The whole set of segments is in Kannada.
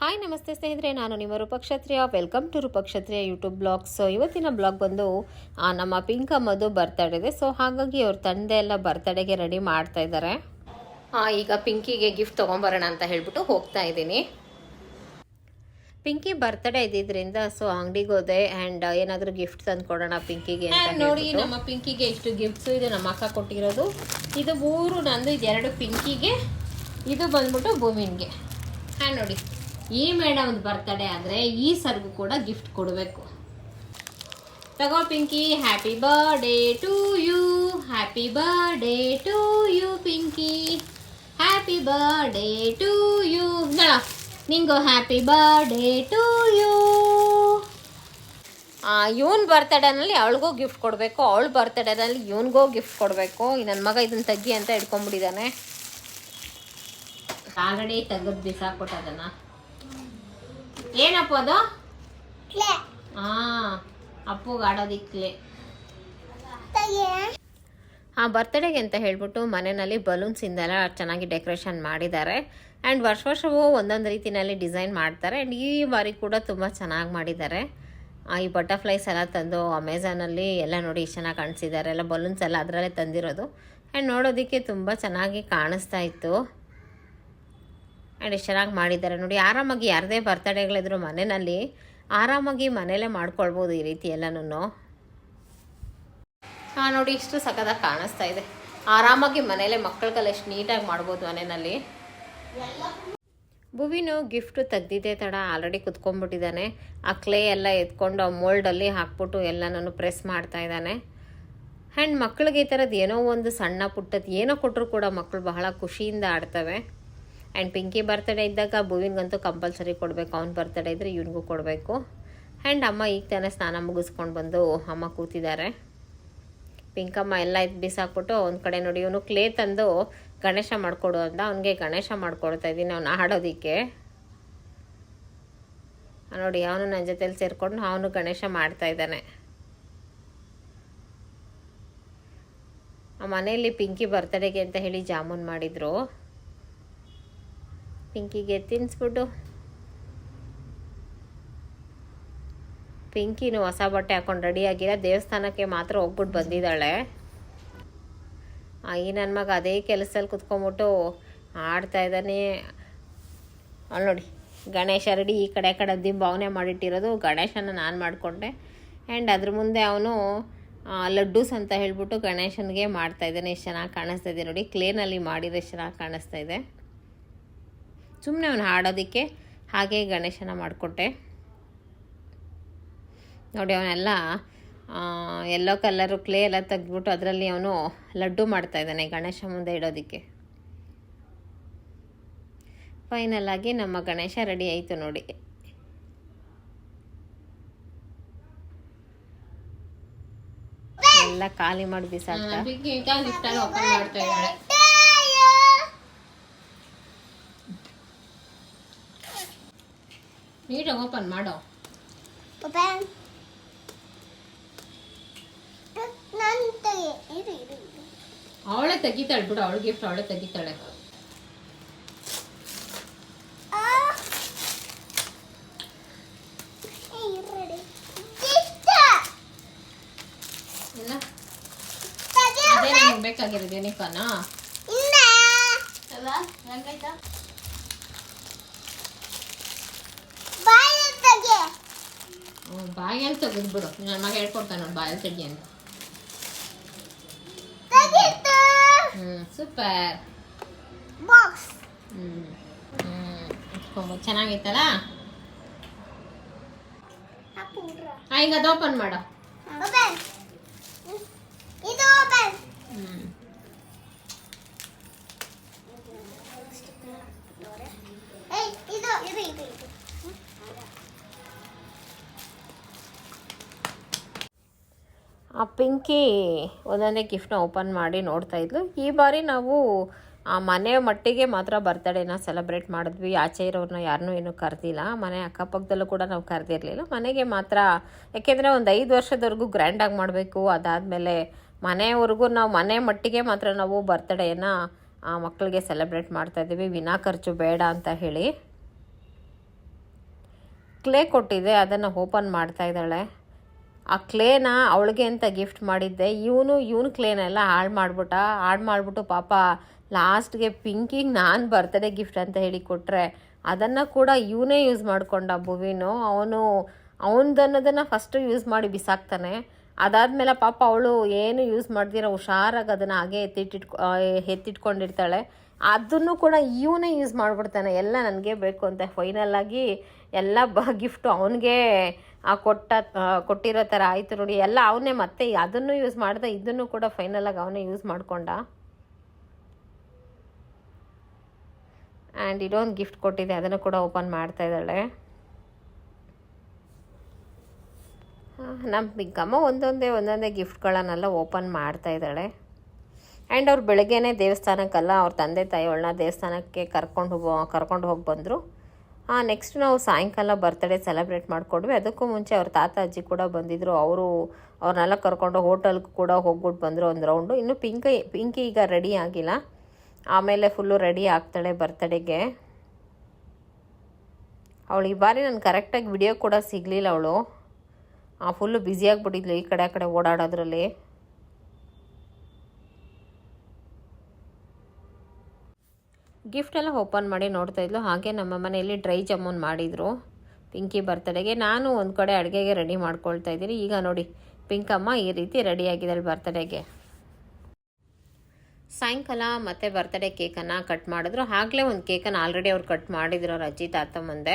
ಹಾಯ್ ನಮಸ್ತೆ ಸ್ನೇಹಿತರೆ. ನಾನು ನಿಮ್ಮ Roopakshatriya. Welcome to Roopakshatriya YouTube blogs ಇವತ್ತಿನ ಬ್ಲಾಗ್ ಬಂದು ನಮ್ಮ ಪಿಂಕ್ ಅಮ್ಮದು ಬರ್ತಡೇ ಇದೆ. ಸೊ ಹಾಗಾಗಿ ಅವ್ರ ತಂದೆ ಎಲ್ಲ ಬರ್ತಡೇಗೆ ರೆಡಿ ಮಾಡ್ತಾ ಇದ್ದಾರೆ. ಈಗ ಪಿಂಕಿಗೆ ಗಿಫ್ಟ್ ತೊಗೊಂಬರೋಣ ಅಂತ ಹೇಳ್ಬಿಟ್ಟು ಹೋಗ್ತಾ ಇದ್ದೀನಿ. ಪಿಂಕಿ ಬರ್ತಡೇ ಇದ್ದಿದ್ರಿಂದ ಸೊ ಅಂಗಡಿಗೆ ಹೋದೆ. ಆ್ಯಂಡ್ ಏನಾದರೂ ಗಿಫ್ಟ್ ತಂದು ಕೊಡೋಣ ಪಿಂಕಿಗೆ ಅಂತ ನೋಡಿ ನಮ್ಮ ಪಿಂಕಿಗೆ ಇಷ್ಟು ಗಿಫ್ಟ್ಸು ಇದು. ನಮ್ಮ ಅಕ್ಕ ಕೊಟ್ಟಿರೋದು. ಇದು ಮೂರು ನಂದು ಇದು ಎರಡು ಪಿಂಕಿಗೆ. ಇದು ಬಂದ್ಬಿಟ್ಟು ಭೂಮಿನ್ಗೆ. ಹಾಂ ನೋಡಿ. ಈ ಮೇಡಮ್ ಬರ್ತಡೇ ಆದರೆ ಈ ಸರ್ಗೂ ಕೂಡ ಗಿಫ್ಟ್ ಕೊಡಬೇಕು. ತಗೋ Pinky happy birthday to you happy birthday to you Pinky. Happy birthday to you Nala Ningu happy birthday to you ಇವನ್ ಬರ್ತಡೇನಲ್ಲಿ ಅವಳಿಗೂ ಗಿಫ್ಟ್ ಕೊಡಬೇಕು. ಅವಳ ಬರ್ತಡೇನಲ್ಲಿ ಇವನಿಗೂ ಗಿಫ್ಟ್ ಕೊಡಬೇಕು. ನನ್ನ ಮಗ ಇದನ್ನ ತಗ್ಗಿ ಅಂತ ಇಟ್ಕೊಂಡ್ಬಿಟ್ಟಿದ್ದಾನೆ ಆಲ್ರೆಡಿ ತೆಗೆದು ಬಿಸಾಕ್ಬಿಟ್ಟು ಅದನ್ನ ಏನಪ್ಪ ಅದು? ಹಾ ಅಪ್ಪುಗೆ ಆಡೋದಿಕ್ಲೆ ಆ ಬರ್ತ್ಡೇಗೆ ಅಂತ ಹೇಳ್ಬಿಟ್ಟು ಮನೆಯಲ್ಲಿ ಬಲೂನ್ಸಿಂದೆಲ್ಲ ಚೆನ್ನಾಗಿ ಡೆಕೋರೇಷನ್ ಮಾಡಿದ್ದಾರೆ. ಆ್ಯಂಡ್ ವರ್ಷ ವರ್ಷವೂ ಒಂದೊಂದು ರೀತಿಯಲ್ಲಿ ಡಿಸೈನ್ ಮಾಡ್ತಾರೆ. ಆ್ಯಂಡ್ ಈ ಬಾರಿ ಕೂಡ ತುಂಬ ಚೆನ್ನಾಗಿ ಮಾಡಿದ್ದಾರೆ. ಆ, ಈ ಬಟರ್ಫ್ಲೈಸ್ ಎಲ್ಲ ತಂದು ಅಮೆಝಾನಲ್ಲಿ ಎಲ್ಲ ನೋಡಿ ಇಷ್ಟು ಚೆನ್ನಾಗಿ ಕಾಣಿಸಿದ್ದಾರೆ. ಎಲ್ಲ ಬಲೂನ್ಸ್ ಎಲ್ಲ ಅದರಲ್ಲೇ ತಂದಿರೋದು. ಆ್ಯಂಡ್ ನೋಡೋದಕ್ಕೆ ತುಂಬ ಚೆನ್ನಾಗಿ ಕಾಣಿಸ್ತಾ ಇತ್ತು. ಎಷ್ಟು ಚೆನ್ನಾಗಿ ಮಾಡಿದ್ದಾರೆ. ನೋಡಿ, ಆರಾಮಾಗಿ ಯಾರದೇ ಬರ್ತಡೇಗಳಿದ್ರು ಮನೆಯಲ್ಲಿ ಆರಾಮಾಗಿ ಮನೇಲೇ ಮಾಡ್ಕೊಳ್ಬೋದು ಈ ರೀತಿ ಎಲ್ಲನೂ ಹಾಂ ನೋಡಿ, ಇಷ್ಟು ಸಖತ್ತಾಗಿ ಕಾಣಿಸ್ತಾ ಇದೆ. ಆರಾಮಾಗಿ ಮನೇಲೆ ಮಕ್ಕಳಿಗೆಲ್ಲ ಎಷ್ಟು ನೀಟಾಗಿ ಮಾಡ್ಬೋದು ಮನೆಯಲ್ಲಿ. ಭುವಿನು ಗಿಫ್ಟು ತೆಗ್ದಿದ್ದೆ ತಡ, ಆಲ್ರೆಡಿ ಕುತ್ಕೊಂಡ್ಬಿಟ್ಟಿದ್ದಾನೆ. ಆ ಕ್ಲೇ ಎಲ್ಲ ಎತ್ಕೊಂಡು ಆ ಮೋಲ್ಡಲ್ಲಿ ಹಾಕ್ಬಿಟ್ಟು ಎಲ್ಲನೂ ಪ್ರೆಸ್ ಮಾಡ್ತಾ ಇದ್ದಾನೆ. ಆ್ಯಂಡ್ ಮಕ್ಕಳಿಗೆ ಈ ಥರದ್ದು ಏನೋ ಒಂದು ಸಣ್ಣ ಪುಟ್ಟದ್ದು ಏನೋ ಕೊಟ್ಟರು ಕೂಡ ಮಕ್ಕಳು ಬಹಳ ಖುಷಿಯಿಂದ ಆಡ್ತವೆ. ಆ್ಯಂಡ್ ಪಿಂಕಿ ಬರ್ತಡೇ ಇದ್ದಾಗ ಭುವಿನ್ಗಂತೂ ಕಂಪಲ್ಸರಿ ಕೊಡಬೇಕು. ಅವ್ನ ಬರ್ತಡೇ ಇದ್ದರೆ ಇವನಿಗೂ ಕೊಡಬೇಕು. ಆ್ಯಂಡ್ ಅಮ್ಮ ಈಗ ತಾನೇ ಸ್ನಾನ ಮುಗಿಸ್ಕೊಂಡು ಬಂದು ಅಮ್ಮ ಕೂತಿದ್ದಾರೆ. ಪಿಂಕಮ್ಮ ಎಲ್ಲ ಇದು ಬಿಸಾಕ್ಬಿಟ್ಟು ಒಂದು ಕಡೆ ನೋಡಿ ಇವನು ಕ್ಲೇ ತಂದು ಗಣೇಶ ಮಾಡಿಕೊಡು ಅಂತ ಅವನಿಗೆ ಗಣೇಶ ಮಾಡಿಕೊಡ್ತಾ ಇದ್ದೀನಿ. ಅವ್ನು ಆಡೋದಕ್ಕೆ ನೋಡಿ, ಅವನು ನನ್ನ ಜೊತೆಲಿ ಸೇರಿಕೊಂಡು ಅವನು ಗಣೇಶ ಮಾಡ್ತಾ ಇದ್ದಾನೆ. ಆ ಮನೆಯಲ್ಲಿ ಪಿಂಕಿ ಬರ್ತಡೇಗೆ ಅಂತ ಹೇಳಿ ಜಾಮೂನ್ ಮಾಡಿದ್ರು. ಪಿಂಕಿಗೆ ತಿನ್ನಿಸ್ಬಿಟ್ಟು ಪಿಂಕಿನೂ ಹೊಸ ಬಟ್ಟೆ ಹಾಕೊಂಡು ರೆಡಿಯಾಗಿಲ್ಲ ದೇವಸ್ಥಾನಕ್ಕೆ ಮಾತ್ರ ಹೋಗ್ಬಿಟ್ಟು ಬಂದಿದ್ದಾಳೆ. ಈ ನನ್ನ ಮಗ ಅದೇ ಕೆಲಸದಲ್ಲಿ ಕುತ್ಕೊಂಬಿಟ್ಟು ಆಡ್ತಾ ಇದ್ದಾನೆ. ಅಲ್ಲಿ ನೋಡಿ, ಗಣೇಶ ರೆಡಿ ಈ ಕಡೆ ಕಡೆ ಅವನೇ ಮಾಡಿಟ್ಟಿರೋದು. ಗಣೇಶನ ನಾನು ಮಾಡಿಕೊಂಡೆ. ಆ್ಯಂಡ್ ಅದ್ರ ಮುಂದೆ ಅವನು ಲಡ್ಡೂಸ್ ಅಂತ ಹೇಳ್ಬಿಟ್ಟು ಗಣೇಶನಿಗೆ ಮಾಡ್ತಾ ಇದ್ದಾನೆ. ಎಷ್ಟು ಚೆನ್ನಾಗಿ ಕಾಣಿಸ್ತಾ ಇದೆ ನೋಡಿ. ಕ್ಲೇನಲ್ಲಿ ಮಾಡಿದ್ರೆ ಎಷ್ಟು ಚೆನ್ನಾಗಿ ಕಾಣಿಸ್ತಾ ಇದೆ. ಸುಮ್ಮನೆ ಅವನು ಹಾಡೋದಕ್ಕೆ ಹಾಗೆ ಗಣೇಶನ ಮಾಡಿಕೊಟ್ಟೆ. ನೋಡಿ, ಅವನೆಲ್ಲ ಎಲ್ಲೋ ಕಲರು ಕ್ಲೇ ಎಲ್ಲ ತೆಗೆದ್ಬಿಟ್ಟು ಅದರಲ್ಲಿ ಅವನು ಲಡ್ಡು ಮಾಡ್ತಾ ಇದ್ದಾನೆ ಗಣೇಶ ಮುಂದೆ ಇಡೋದಕ್ಕೆ. ಫೈನಲ್ ಆಗಿ ನಮ್ಮ ಗಣೇಶ ರೆಡಿ ಆಯಿತು ನೋಡಿ. ಎಲ್ಲ ಖಾಲಿ ಮಾಡಿ ಬಿಸಾಕ್ತಾ ಓಪನ್ ಮಾಡ್ತಾ ಇದ್ದಾಳೆ ನೀಟಾಗಿ ಓಪನ್ ಮಾಡೋ. ಅವಳೇ ತೆಗಿತಾಳೆ ಬಿಡು ಅವಳ ಗಿಫ್ಟ್ ಅವಳೇ ತೆಗಿತಾಳೆ. ಇಲ್ಲ. ಅದೇ ನಮ್ಗೆ ಬೇಕಾಗಿರೋದು ಯೂನಿಫಾರ್ನಾ ಹ್ಞೂ ಬಾಯಲ್ಲಿ ತೆಗೆದು ಬಿಡು. ನನ್ನ ಮಗ ಹೇಳ್ಕೊಡ್ತಾನೆ ನೋಡಿ ಬಾಯಲ್ಲಿ ತೆಗಿ ಅಂತ. ಹ್ಞೂ ಸೂಪರ್. ಹ್ಞೂ ಹ್ಞೂ ಚೆನ್ನಾಗೈತಲ್ಲ? ಹಾಂ ಈಗ ಅದು ಓಪನ್ ಮಾಡು. ಇದು ಹ್ಞೂ ಆ ಪಿಂಕಿ ಒಂದೊಂದೇ ಗಿಫ್ಟ್ನ ಓಪನ್ ಮಾಡಿ ನೋಡ್ತಾ ಇದ್ಲು. ಈ ಬಾರಿ ನಾವು, ಆ ಮನೆ ಮಟ್ಟಿಗೆ ಮಾತ್ರ ಬರ್ತಡೇನ ಸೆಲೆಬ್ರೇಟ್ ಮಾಡಿದ್ವಿ. ಆಚೆ ಇರೋರನ್ನ ಯಾರನ್ನೂ ಏನೂ ಕರೆದಿಲ್ಲ. ಮನೆ ಅಕ್ಕಪಕ್ಕದಲ್ಲೂ ಕೂಡ ನಾವು ಕರೆದಿರಲಿಲ್ಲ. ಮನೆಗೆ ಮಾತ್ರ, ಯಾಕೆಂದರೆ ಒಂದು ಐದು ವರ್ಷದವರೆಗೂ ಗ್ರ್ಯಾಂಡಾಗಿ ಮಾಡಬೇಕು. ಅದಾದಮೇಲೆ ಮನೆಯವರೆಗೂ ನಾವು, ಮನೆ ಮಟ್ಟಿಗೆ ಮಾತ್ರ ನಾವು ಬರ್ತಡೇನ ಮಕ್ಕಳಿಗೆ ಸೆಲೆಬ್ರೇಟ್ ಮಾಡ್ತಾ ಇದ್ದೀವಿ. ವಿನಾ ಖರ್ಚು ಬೇಡ ಅಂತ ಹೇಳಿ. ಕ್ಲೇ ಕೊಟ್ಟಿದೆ. ಅದನ್ನು ಓಪನ್ ಮಾಡ್ತಾ ಇದ್ದಾಳೆ. ಆ ಕ್ಲೇನ ಅವಳಿಗೆ ಅಂತ ಗಿಫ್ಟ್ ಮಾಡಿದ್ದೆ? ಇವನು ಇವನು ಕ್ಲೇನೆಲ್ಲ ಹಾಳು ಮಾಡಿಬಿಟ್ಟ. ಹಾಳು ಮಾಡಿಬಿಟ್ಟು ಪಾಪ ಲಾಸ್ಟ್ಗೆ ಪಿಂಕಿಗೆ ನಾನು ಬರ್ತಡೇ ಗಿಫ್ಟ್ ಅಂತ ಹೇಳಿ ಕೊಟ್ಟರೆ ಅದನ್ನು ಕೂಡ ಇವನೇ ಯೂಸ್ ಮಾಡಿಕೊಂಡ ಭುವಿನು. ಅವನು, ಅವನದನ್ನೋದನ್ನು ಫಸ್ಟು ಯೂಸ್ ಮಾಡಿ ಬಿಸಾಕ್ತಾನೆ. ಅದಾದಮೇಲೆ ಪಾಪ ಅವಳು ಏನು ಯೂಸ್ ಮಾಡ್ದಿರೋ ಹುಷಾರಾಗಿ ಅದನ್ನು ಹಾಗೆ ಎತ್ತಿಟ್ಟಿಟ್ಕೊ ಎತ್ತಿಟ್ಕೊಂಡಿರ್ತಾಳೆ. ಅದನ್ನು ಕೂಡ ಇವನೇ ಯೂಸ್ ಮಾಡಿಬಿಡ್ತಾನೆ. ಎಲ್ಲ ನನಗೆ ಬೇಕು ಅಂತ. ಫೈನಲ್ ಎಲ್ಲ ಬ ಗಿಫ್ಟು ಅವನಿಗೆ ಕೊಟ್ಟ ಕೊಟ್ಟಿರೋ ಥರ ಆಯಿತು ನೋಡಿ. ಎಲ್ಲ ಅವನೇ ಮತ್ತೆ ಅದನ್ನು ಯೂಸ್ ಮಾಡ್ದೆ, ಇದನ್ನು ಕೂಡ ಫೈನಲಾಗಿ ಅವನೇ ಯೂಸ್ ಮಾಡಿಕೊಂಡ. ಆ್ಯಂಡ್ ಇದೊಂದು ಗಿಫ್ಟ್ ಕೊಟ್ಟಿದೆ. ಅದನ್ನು ಕೂಡ ಓಪನ್ ಮಾಡ್ತಾ ಇದ್ದಾಳೆ. ನಮ್ಮ ಬಿಗ್ಗಮ್ಮ ಒಂದೊಂದೇ ಒಂದೊಂದೇ ಗಿಫ್ಟ್ಗಳನ್ನೆಲ್ಲ ಓಪನ್ ಮಾಡ್ತಾ ಇದ್ದಾಳೆ. ಆ್ಯಂಡ್ ಅವ್ರು ಬೆಳಗ್ಗೆನೇ ದೇವಸ್ಥಾನಕ್ಕಲ್ಲ, ಅವ್ರ ತಂದೆ ತಾಯಿಗಳನ್ನ ದೇವಸ್ಥಾನಕ್ಕೆ ಕರ್ಕೊಂಡು ಹೋಗೋ, ಕರ್ಕೊಂಡು ಹೋಗಿ ಬಂದರು. ನೆಕ್ಸ್ಟ್ ನಾವು ಸಾಯಂಕಾಲ ಬರ್ತ್ಡೇ ಸೆಲೆಬ್ರೇಟ್ ಮಾಡಿಕೊಂಡ್ವಿ. ಅದಕ್ಕೂ ಮುಂಚೆ ಅವ್ರ ತಾತ, ಅಜ್ಜಿ ಕೂಡ ಬಂದಿದ್ದರು ಅವರು ಅವ್ರನ್ನೆಲ್ಲ ಕರ್ಕೊಂಡು ಹೋಟೆಲ್ಗೆ ಕೂಡ ಹೋಗ್ಬಿಟ್ಟು ಬಂದರು ಒಂದು ರೌಂಡು ಇನ್ನು ಪಿಂಕಿ ಪಿಂಕಿ ಈಗ ರೆಡಿ ಆಗಿಲ್ಲ. ಆಮೇಲೆ ಫುಲ್ಲು ರೆಡಿ ಆಗ್ತಾಳೆ ಬರ್ತಡೇಗೆ ಅವಳು ಈ ಬಾರಿ ನಾನು ಕರೆಕ್ಟಾಗಿ ವಿಡಿಯೋ ಕೂಡ ಸಿಗಲಿಲ್ಲ ಅವಳು. ಫುಲ್ಲು ಬ್ಯುಸಿಯಾಗಿಬಿಟ್ಟಿದ್ಲು ಈ ಕಡೆ, ಆ ಕಡೆ ಓಡಾಡೋದ್ರಲ್ಲಿ. ಗಿಫ್ಟ್ ಎಲ್ಲ ಓಪನ್ ಮಾಡಿ ನೋಡ್ತಾ ಇದ್ಲು. ಹಾಗೆ ನಮ್ಮ ಮನೆಯಲ್ಲಿ ಡ್ರೈ ಜಾಮೂನ್ ಮಾಡಿದರು. ಪಿಂಕಿ ಬರ್ತಡೆಗೆ ನಾನು ಒಂದು ಕಡೆ ಅಡುಗೆಗೆ ರೆಡಿ ಮಾಡ್ಕೊಳ್ತಾ ಇದ್ದೀನಿ. ಈಗ ನೋಡಿ, ಪಿಂಕಮ್ಮ ಈ ರೀತಿ ರೆಡಿ ಆಗಿದ್ದಾಳೆ ಬರ್ತಡೆಗೆ ಸಾಯಂಕಾಲ ಮತ್ತೆ ಬರ್ತಡೇ ಕೇಕನ್ನು ಕಟ್ ಮಾಡಿದ್ರು. ಆಗಲೇ ಒಂದು ಕೇಕನ್ನು ಆಲ್ರೆಡಿ ಅವ್ರು ಕಟ್ ಮಾಡಿದ್ರು ಅಜ್ಜಿ ತಾತ ಮುಂದೆ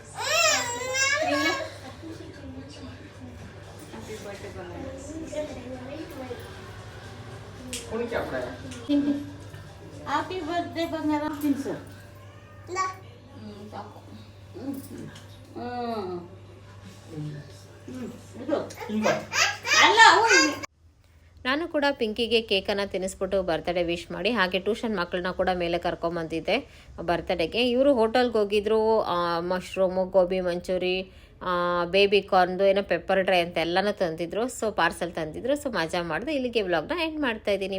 ನಾನು ಕೂಡ ಪಿಂಕಿಗೆ ಕೇಕನ್ನು ತಿನ್ನಿಸ್ಬಿಟ್ಟು ಬರ್ತಡೇ ವಿಶ್ ಮಾಡಿ ಹಾಗೆ ಟ್ಯೂಷನ್ ಮಕ್ಕಳನ್ನ ಕೂಡ ಮೇಲೆ ಕರ್ಕೊಂಬಂದಿದ್ದೆ ಬರ್ತಡೇಗೆ ಇವರು ಹೋಟೆಲ್ಗೆ ಹೋಗಿದ್ರು ಮಶ್ರೂಮು ಗೋಬಿ ಮಂಚೂರಿ ಬೇಬಿ ಕಾರ್ನ್ದು ಏನೋ ಪೆಪ್ಪರ್ ಡ್ರೈ ಅಂತ ಎಲ್ಲನೂ ತಂದಿದ್ರು. ಸೊ ಪಾರ್ಸಲ್ ತಂದಿದ್ರು. ಸೊ ಮಜಾ ಮಾಡಿದೆ. ಇಲ್ಲಿಗೆ ವ್ಲಾಗ್ನ ಎಂಡ್ ಮಾಡ್ತಾ ಇದ್ದೀನಿ.